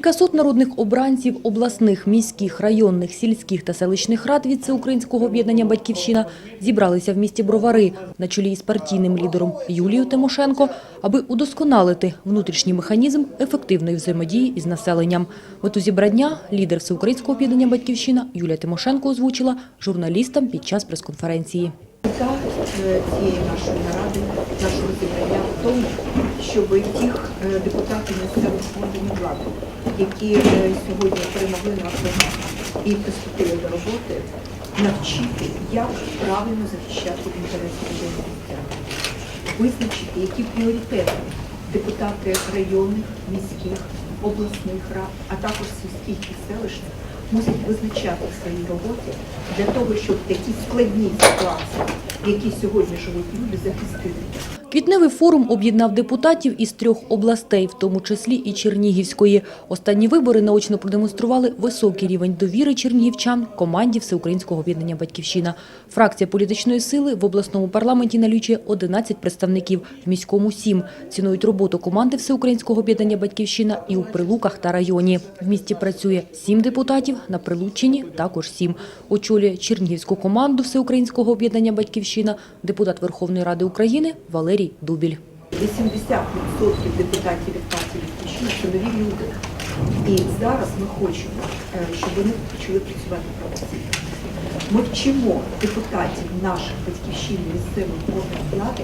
Кількасот народних обранців обласних, міських, районних, сільських та селищних рад від Всеукраїнського об'єднання «Батьківщина» зібралися в місті Бровари на чолі із партійним лідером Юлією Тимошенко, аби удосконалити внутрішній механізм ефективної взаємодії із населенням. Мету зібрання лідер Всеукраїнського об'єднання «Батьківщина» Юлія Тимошенко озвучила журналістам під час прес-конференції. Мета е, цієї нашої наради, нашого зібрання в тому, щоб тих е, депутатів місцевих органів влади, які е, сьогодні перемогли на і приступили до роботи, навчити, як правильно захищати інтереси людей на визначити, які пріоритети депутати районних, міських, обласних рад, а також сільських і селищних мусять визначати в своїй роботі для того, щоб такі складні ситуації, які сьогодні живуть люди, захистити. Квітневий форум об'єднав депутатів із трьох областей, в тому числі і Чернігівської. Останні вибори наочно продемонстрували високий рівень довіри чернігівчан команді Всеукраїнського об'єднання «Батьківщина». Фракція політичної сили в обласному парламенті налічує 11 представників, в міському – 7. Цінують роботу команди Всеукраїнського об'єднання «Батьківщина» і у Прилуках та районі. В місті працює 7 депутатів, на Прилуччині також 7. Очолює Чернігівську команду Всеукраїнського об'єднання «Батьківщина» депутат Верховної Ради України Валерій Дубіль. 80% депутатів від партії «Батьківщина» – це нові люди. І зараз ми хочемо, е, щоб вони почали працювати професійно. Ми вчимо депутатів наших батьківщин місцевих органів влади,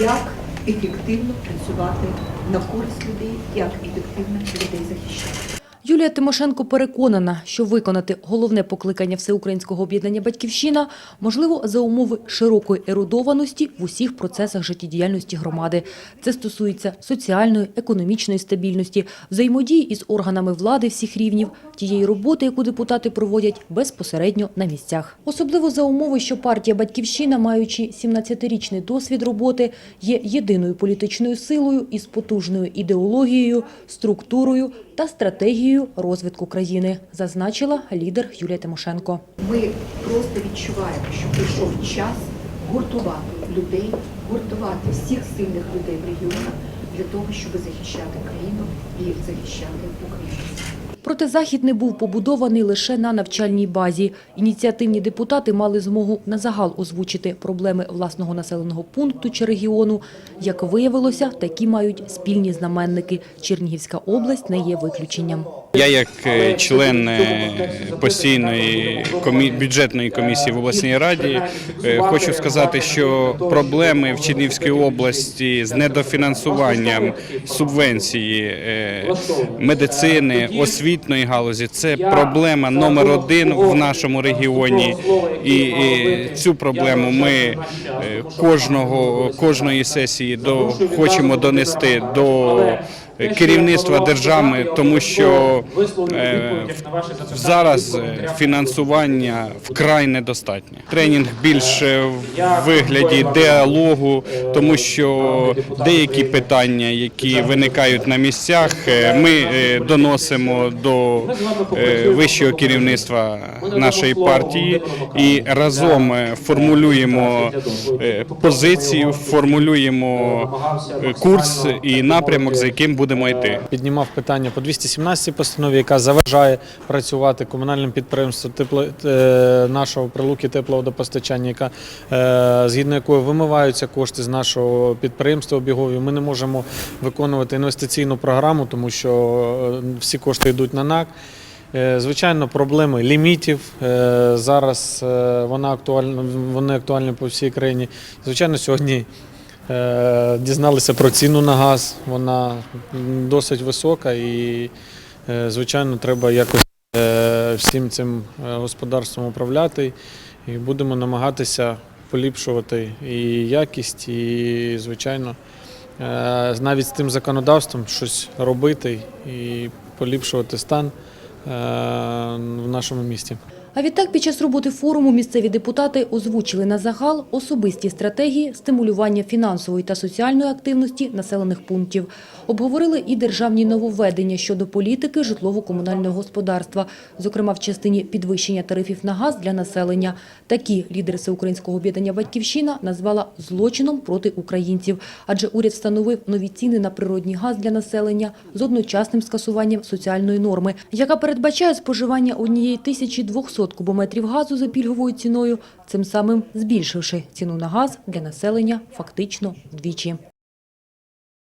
як ефективно працювати на користь людей, як ефективно людей захищати. Юлія Тимошенко переконана, що виконати головне покликання Всеукраїнського об'єднання «Батьківщина» можливо за умови широкої ерудованості в усіх процесах життєдіяльності громади. Це стосується соціальної, економічної стабільності, взаємодії із органами влади всіх рівнів, тієї роботи, яку депутати проводять безпосередньо на місцях. Особливо за умови, що партія «Батьківщина», маючи 17-річний досвід роботи, є єдиною політичною силою із потужною ідеологією, структурою та стратегією розвитку країни, зазначила лідер Юлія Тимошенко. Ми просто відчуваємо, що прийшов час гуртувати людей, гуртувати всіх сильних людей в регіонах для того, щоб захищати країну і захищати українців. Проте захід не був побудований лише на навчальній базі. Ініціативні депутати мали змогу на загал озвучити проблеми власного населеного пункту чи регіону. Як виявилося, такі мають спільні знаменники. Чернігівська область не є виключенням. Я як е, член е, постійної бюджетної комісії в обласній раді е, хочу сказати, що проблеми в Чернігівській області з недофінансуванням субвенції медицини, освітної галузі це проблема номер один в нашому регіоні. І, цю проблему ми кожного кожної сесії до хочемо донести до керівництва держави, тому що е, зараз е, фінансування вкрай недостатнє. Тренінг більше в вигляді діалогу, тому що деякі питання, які виникають на місцях, е, ми е, доносимо до е, вищого керівництва нашої партії і разом е, формулюємо е, позицію, формулюємо е, курс і напрямок, за яким будемо йти. Піднімав питання по 217 постанові, яка заважає працювати комунальним підприємством тепло, е, нашого прилуки тепловодопостачання, яка е, згідно якої вимиваються кошти з нашого підприємства обігові. Ми не можемо виконувати інвестиційну програму, тому що е, всі кошти йдуть на НАК. Е, Звичайно, проблеми лімітів е, зараз е, вона актуальна, вони актуальні по всій країні. Звичайно, сьогодні Е, Дізналися про ціну на газ, вона досить висока і, е, звичайно, треба якось е, всім цим е, господарством управляти. І будемо намагатися поліпшувати і якість, і, звичайно, е, навіть з тим законодавством щось робити і поліпшувати стан е, в нашому місті. А відтак під час роботи форуму місцеві депутати озвучили на загал особисті стратегії стимулювання фінансової та соціальної активності населених пунктів. Обговорили і державні нововведення щодо політики житлово-комунального господарства, зокрема в частині підвищення тарифів на газ для населення. Такі лідери Всеукраїнського об'єднання «Батьківщина» назвала злочином проти українців, адже уряд встановив нові ціни на природній газ для населення з одночасним скасуванням соціальної норми, яка передбачає споживання однієї тисячі 200 кубометрів газу за пільговою ціною, цим самим збільшивши ціну на газ для населення фактично вдвічі.